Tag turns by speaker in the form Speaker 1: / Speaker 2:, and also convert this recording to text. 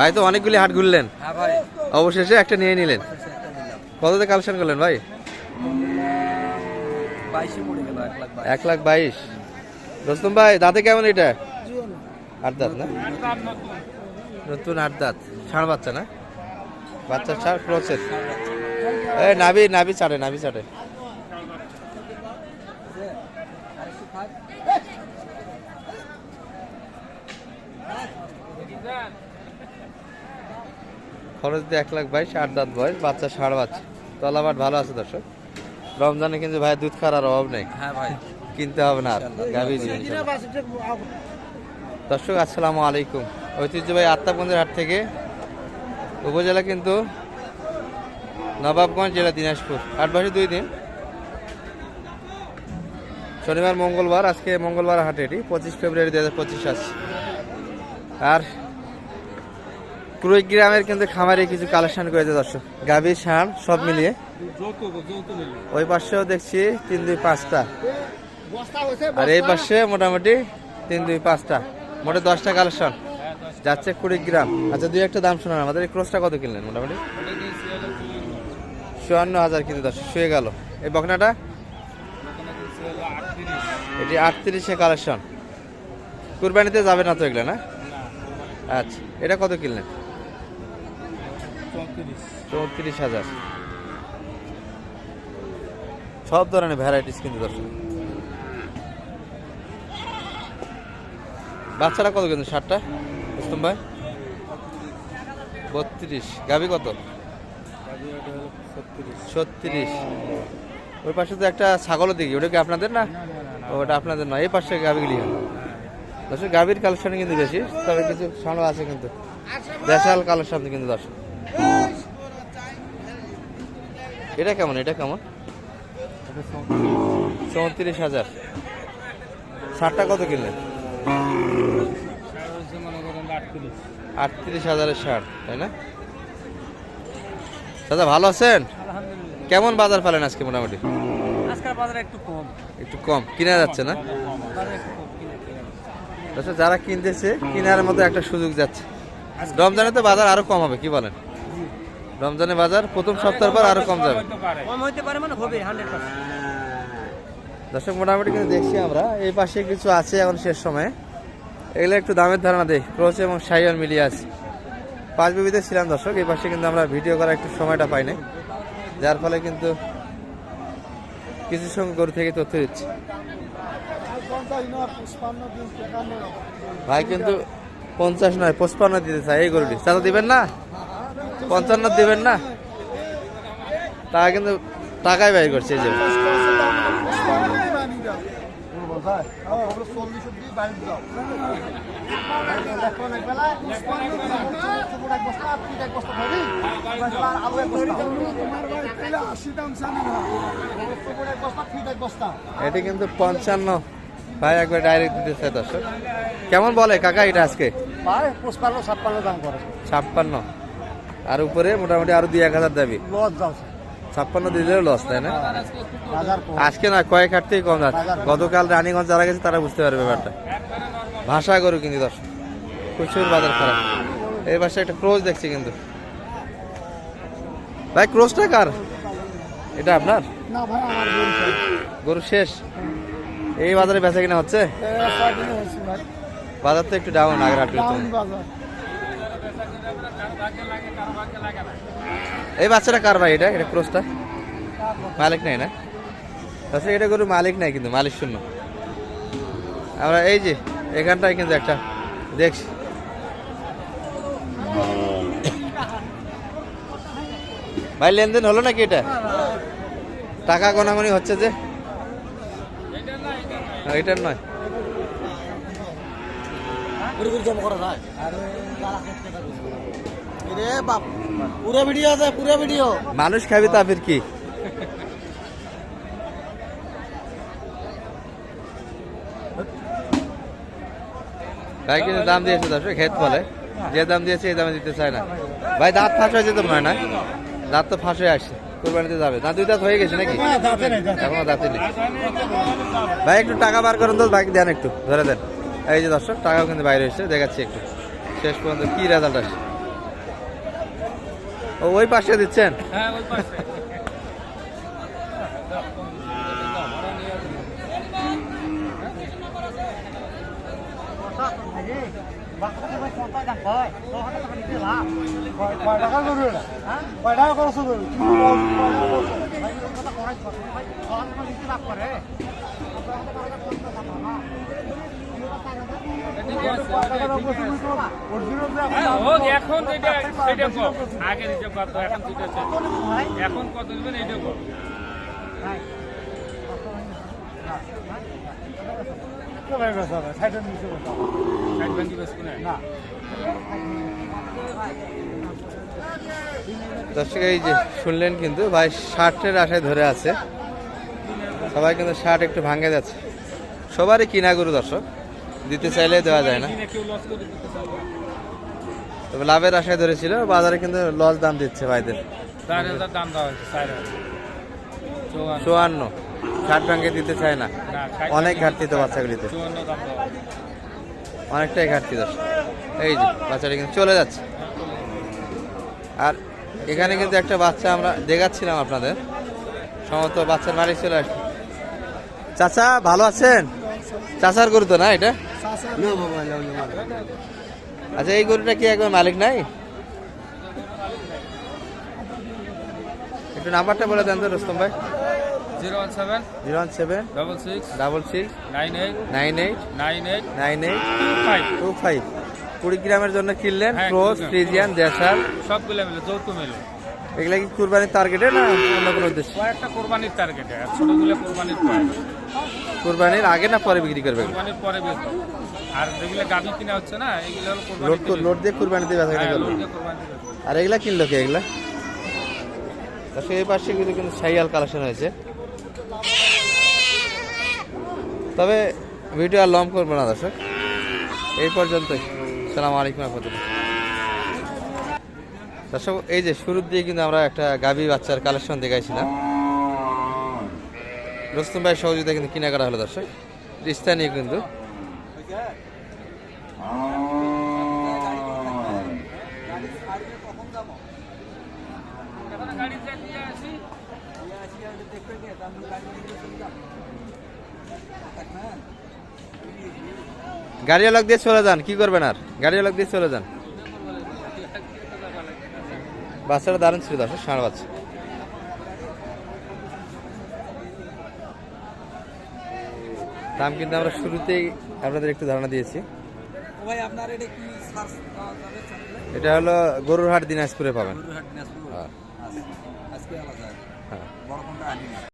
Speaker 1: ভাই তো অনেকগুলি হাট ঘুরলেন।
Speaker 2: হ্যাঁ
Speaker 1: অবশেষে একটা নিয়ে নিলেন। কততে কালেকশন করলেন ভাই?
Speaker 2: এক লাখ বাইশ।
Speaker 1: রোস্তম ভাই দাঁতে কেমন এটা? আট দাঁত না? নতুন আট দাঁত। ষাঁড় বাচ্চা না? বাচ্চা ষাঁড় ক্রসের এ নাভি নাভি ছাড়ে নাভি চাটে খরচ দিয়ে এক লাখ বাইশ আট দাঁত বয়স বাচ্চা ষাঁড় বাচ্চা। তলাবাট ভালো আছে দর্শক। রমজানে কিন্তু ভাই দুধ খাওয়ার অভাব নেই।
Speaker 2: হ্যাঁ ভাই।
Speaker 1: কিনতে হবে না আর গাভী দর্শক আসসালামু আলাইকুম। ঐতিহ্যবাহী আত্মাবন্দের হাট থেকে উপজেলা কিন্তু নবাবগঞ্জ জেলা দিনাজপুর। আট বছর দুই দিন। শনিবার মঙ্গলবার আজকে মঙ্গলবার হাটে এটি পঁচিশ ফেব্রুয়ারি দু হাজার পঁচিশ আসছে আর কুড়িগ্রামের কিন্তু খামারে কিছু কালেকশন করেছে দর্শক। গাভীর সার সব মিলিয়ে। ওই পাশেও দেখছি তিন, দুই, পাঁচটা। আর এই পাশে মোটামুটি তিন, দুই, পাঁচটা। মোটে দশটা কালেকশন। যাচ্ছে গ্রাম। আচ্ছা দুই একটা দাম শোনান। আমাদের এই ক্রসটা কত কিনলেন মোটামুটি? চুয়ান্ন হাজার কিন্তু দশ শুয়ে গেল। এই বকনাটা? এটি আটত্রিশে কালেকশন। কুরবানিতে যাবে না তো এগুলো, না? আচ্ছা এটা কত কিনলেন? চৌত্রিশ। হাজার। সব ধরনের ভ্যারাইটিস কিন্তু দর্শক। বাচ্চারা কত কিন্তু ষাটটা? রুস্তম ভাই? বত্রিশ। গাবি কত? ছত্রিশ। ওই পাশে তো একটা ছাগলও দেখি ওটা কি আপনাদের না? ওটা আপনাদের নয়। এই পাশে গাবিগুলি দর্শক, গাভীর কালেকশন কিন্তু বেশি, তবে কিছু সামনে আছে কিন্তু। দেশাল কালেকশন কিন্তু দর্শক। এটা কেমন? এটা কেমন? চৌত্রিশ। হাজার। ষাটটা কত কিনলেন? আটত্রিশ হাজারের ষাট তাই না? দাদা ভালো আছেন? কেমন বাজার পেলেন আজকে মোটামুটি?
Speaker 2: একটু কম।
Speaker 1: একটু কম। কিনা যাচ্ছে না। আচ্ছা যারা কিনতেছে কেনার মতো একটা সুযোগ যাচ্ছে। রমজানে তো বাজার আরও কম হবে কি বলেন? রমজানে বাজার প্রথম সপ্তাহের পর আরও কম যাবে।
Speaker 2: কম হইতে পারে মানে হবে
Speaker 1: দর্শক মোটামুটি কিন্তু দেখছি আমরা। এই পাশে কিছু আছে এখন শেষ সময়ে। এগুলো একটু দামের ধারণা দেই। ক্রোচ এবং সাইয়ার মিলিয়ে আছে। পাঁচ বিবিতে ছিলাম দর্শক এই পাশে কিন্তু আমরা ভিডিও করার একটু সময়টা পাই নাই। যার ফলে কিন্তু কিছু সঙ্গে গরু থেকে তথ্য দিচ্ছি। ভাই কিন্তু পঞ্চাশ নয় পঁচপান্ন দিতে চাই এই গরুটি। চাচা দিবেন না? পঞ্চান্ন দেবেন না? তা কিন্তু টাকাই ব্যয় করছে এই যে। এটি কিন্তু পঞ্চান্ন। ভাই একবার ডাইরেক্ট দিতে চাই দর্শক। কেমন বলে কাকা এটা আজকে?
Speaker 2: পুষ্পান্ন ছাপ্পান্ন দাম করে
Speaker 1: ছাপ্পান্ন। আর উপরে মোটামুটি আরও দুই এক হাজার দাবি। ছাপ্পান্ন দিলে লস তাই না? আজকে না কয়েক হাট থেকে কম যাচ্ছে। গতকাল রানীগঞ্জ যারা গেছে তারা বুঝতে পারবে ব্যাপারটা। ভাষা গরু কিন্তু দর্শক প্রচুর বাজার খারাপ। এই পাশে একটা ক্রোজ দেখছি কিন্তু। ভাই ক্রোজটা কার? এটা আপনার? গরু শেষ। এই বাজারে বেচা কিনা হচ্ছে? বাজার তো একটু ডাউন আগের হাট এই বাচ্চাটা কার ভাই এটা? এটা ক্রোসটা? মালিক নাই না? আচ্ছা এটা গরু মালিক নাই কিন্তু, মালিক শূন্য। আমরা এই যে, এখানটায় কিন্তু একটা, দেখছি। ভাই, লেনদেন হলো নাকি এটা? টাকা গোনাগুনি হচ্ছে যে? এটার নয়।
Speaker 2: জমা করা যায়? বাপ পুরো ভিডিও আছে পুরো ভিডিও
Speaker 1: মানুষ খাবি তা ফির কি? ভাই কিন্তু দাম দিয়েছে দর্শক খেত বলে। যে দাম দিয়েছে এই দামে দিতে চায় না। ভাই দাঁত ফাঁস হয়েছে তো মনে না? দাঁত তো ফাঁস হয়ে আসছে কোরবানিতে যাবে। দাঁত দুই দাঁত হয়ে গেছে নাকি? এখনও দাঁতে নেই। ভাই একটু টাকা বার করেন তো বাইক দেন একটু ধরে দেন। এই যে দর্শক টাকাও কিন্তু বাইরে এসেছে দেখাচ্ছি একটু। শেষ পর্যন্ত কি রেজাল্ট আসে ও ওই পাশে দিচ্ছেন?
Speaker 3: হ্যাঁ ওই পাশে।
Speaker 2: কয় টাকা
Speaker 3: পারতো, এখন এখন কত দিবেন ষাট
Speaker 1: দর্শক, এই যে শুনলেন কিন্তু, ভাই শার্টের আশায় ধরে আছে। সবাই কিন্তু শার্ট একটু ভাঙে যাচ্ছে। সবারই কিনা গরু, দর্শক। দিতে চাইলে দেওয়া যায় না। তবে লাভের আশায় ধরেছিল, বাজারে কিন্তু লস দাম দিচ্ছে ভাইদের।
Speaker 3: চৌয়ান্ন।
Speaker 1: চুয়ান্ন ষাট ভাঙে দিতে চায় না। অনেক ঘাটতি তো বাচ্চাগুলিতে। অনেকটাই ঘাটতি দর্শক এই যে, বাচ্চাটা কিন্তু চলে যাচ্ছে। আর এখানে কিন্তু একটা বাচ্চা আমরা দেখাচ্ছিলাম আপনাদের। সমস্ত বাচ্চার মালিক চলে আসছে। চাচা, ভালো আছেন? চাচার গরু তো না এটা? আচ্ছা এই গরুটা কি একবার মালিক নাই? একটু নাম্বারটা বলে দেন তো রুস্তম ভাই।
Speaker 3: Zero one seven
Speaker 1: zero one seven
Speaker 3: double six
Speaker 1: double six
Speaker 3: nine eight
Speaker 1: nine eight
Speaker 3: nine eight
Speaker 1: nine eight
Speaker 3: five.
Speaker 1: Two five. কুড়ি গ্রামের জন্য কিনলেন
Speaker 3: হ্যাঁ,
Speaker 1: ক্রোস। ফ্রিজিয়ান দেশাল।
Speaker 3: সবগুলো মিলে যৌথ মিলে।
Speaker 1: এগুলা কি কুরবানির টার্গেটে না অন্য কোনো উদ্দেশ্য?
Speaker 3: কয়েকটা কোরবানির টার্গেটে ছোটগুলো কোরবানির পরে
Speaker 1: কুরবানির আগে না পরে বিক্রি করবে?
Speaker 3: কোরবানির পরে বেচবো আর যেগুলো কিনা হচ্ছে না এগুলো হলো
Speaker 1: লোড
Speaker 3: কোরবানির
Speaker 1: লোড দিয়ে কুরবানি দিয়ে বেচা কিনা করবে? আর এগুলা কিনলো কি এগুলা? দর্শক এই পাশে কিন্তু কিন্তু সাইয়াল কালেকশন হয়েছে। তবে ভিডিও আর লং করব না দর্শক। এই পর্যন্তই। সালাম আলাইকুম রহমতুল্লাহ। দর্শক, এই যে শুরুর দিয়ে কিন্তু আমরা একটা গাভী বাচ্চার কালেকশন দেখাইছিলাম। রুস্তম ভাই সহযোগিতা কিন্তু কিনা করা হলো দর্শক, স্থানীয় কিন্তু। গাড়ি দিয়ে চলে যান, কি করবেন আর? গাড়ি দিয়ে চলে যান। বাচ্চাটা দারুণ ছিল দর্শক ষাঁড় বাচ্চা। দাম কিন্তু আমরা শুরুতেই আপনাদের একটু ধারণা দিয়েছি।
Speaker 2: এটা
Speaker 1: হলো গরুর হাট দিনাজপুরে পাবেন। হ্যাঁ।